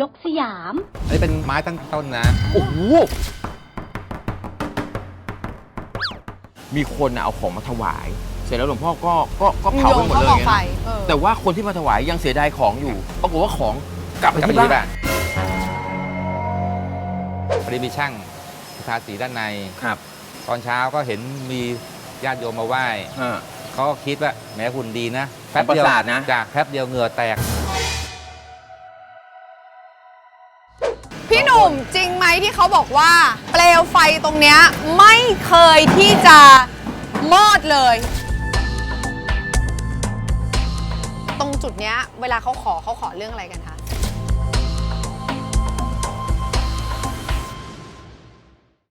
ยกสยาม อันนี้เป็นไม้ตั้งต้นนะ โอ้โห มีคนน่ะเอาของมาถวาย เสร็จแล้วหลวงพ่อก็ก็ก็เผาไปหมดเลยโยนเข้ากองไงไฟนะเออ แต่ว่าคนที่มาถวายยังเสียดายของอยู่ ปรากฏว่าของกลับไปกลับไปที่ที่บ้าบ้านนพอดีมีช่างทาสีด้านใน ครับตอนเช้าก็เห็นมีญาติโยมมาไหว้ อ่า เขาก็คิดว่าแหมหุ่นดีนะประสาทนะ จ้ะแป๊บเดียวเหงื่อแตก พี่หนุ่มจริงไหมที่เขาบอกว่า เปลวไฟตรงเนี้ยไม่เคยที่จะมอดเลย ตรงจุดเนี้ยเวลาเขาขอเขาขอเรื่องอะไรกันคะ